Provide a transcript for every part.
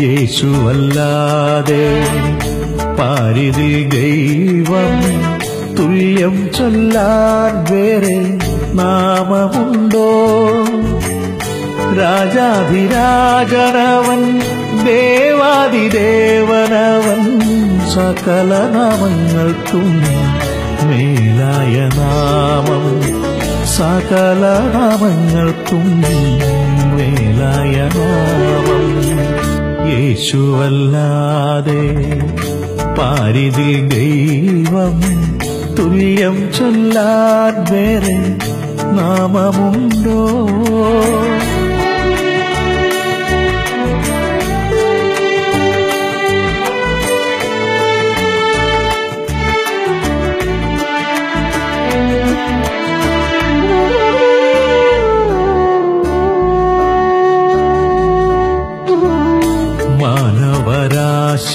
യേശുവല്ലാതെ പാരിതിൽ ദൈവം തുല്യം ചൊല്ലാൻ വേറെ നാമമുണ്ടോ? രാജാധിരാജനവൻ ദേവാതിദേവനവൻ സകല നാമങ്ങൾക്കും മേലായ നാമം സകല നാമങ്ങൾക്കും മേലായ നാമം. യേശുവല്ലാതെ പാരിതിൽ ദൈവം തുല്യം ചൊല്ലാൻ വേറെ നാമമുണ്ടോ?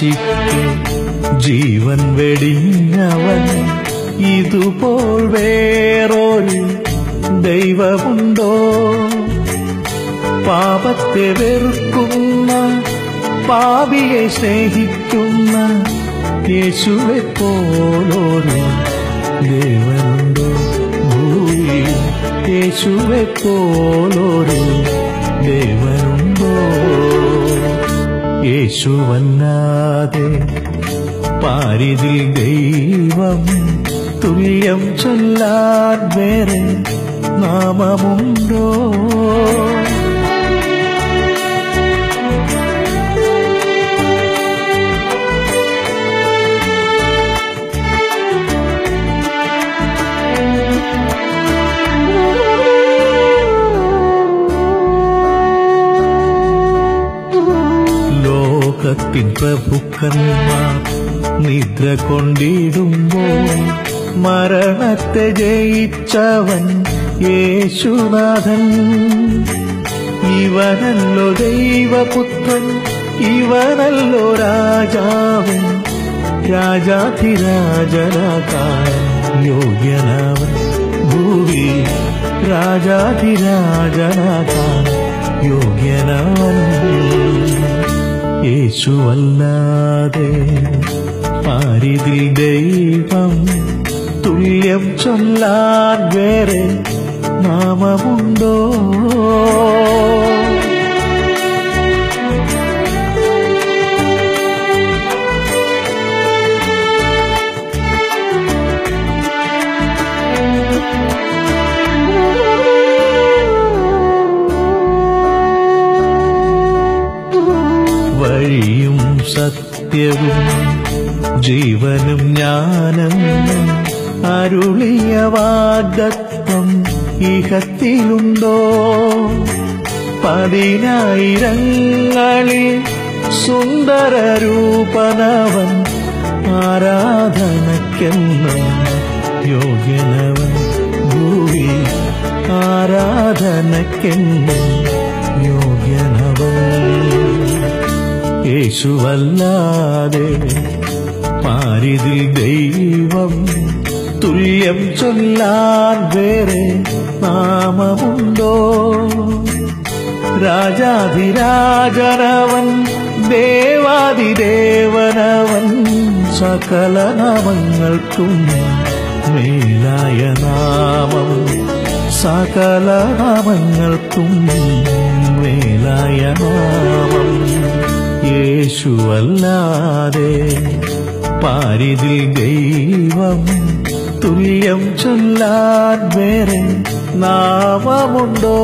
മാനവരാശിക്ക് ജീവൻ വെടിഞ്ഞവൻ ഇതുപോൽ വേറൊരു ദൈവമുണ്ടോ? പാപത്തെ വെറുക്കുന്ന പാപിയെ സ്നേഹിക്കുന്ന യേശുവെ പോലൊരു ദേവനുണ്ടോ? ഭൂമിയിൽ യേശുവെ പോലൊരു യേശുവല്ലാതെ പാരിതിൽ ദൈവം തുല്യം ചൊല്ലാൻ വേറെ നാമമുണ്ടോ? ലോകത്തിൻ പ്രഭുക്കന്മാർ നിദ്ര കൊണ്ടിടുമ്പോൾ മരണത്തെ ജയിച്ചവൻ യേശുനാഥൻ. ഇവനല്ലോ ദൈവപുത്രൻ ഇവനല്ലോ രാജാവൻ രാജാധിരാജനാകാൻ യോഗ്യനാവൻ. ഭൂവി രാജാധിരാജനാകാൻ യോഗ്യനവൻ. യേശുവല്ലാതെ പാരിതിൽ ദൈവം തുല്യം ചൊല്ലാൻ വേറെ നാമമുണ്ടോ? സത്യവും ജീവനും ജ്ഞാനം അരുളിയ വാഗ്ദത്വം ഇഹത്തിലുണ്ടോ? പതിനായിരങ്ങളിൽ സുന്ദര രൂപനവൻ ആരാധനക്കെന്ന യോഗ്യനവൻ ഭൂവി ആരാധനയ്ക്കെന്നും യേശുവല്ലാതെ മാരിതിൽ ദൈവം തുല്യം ചൊല്ലാൻ വേറെ നാമമുണ്ടോ? രാജാതിരാജനവൻ ദേവാതിദേവനവൻ സകല നാമങ്ങൾക്കും മേലായ നാമം സകല നാമങ്ങൾക്കും മേലായ നാമം. യേശുവല്ലാതെ പാരിതിൽ ദൈവം തുല്യം ചൊല്ലാൻ വേറെ നാമമുണ്ടോ?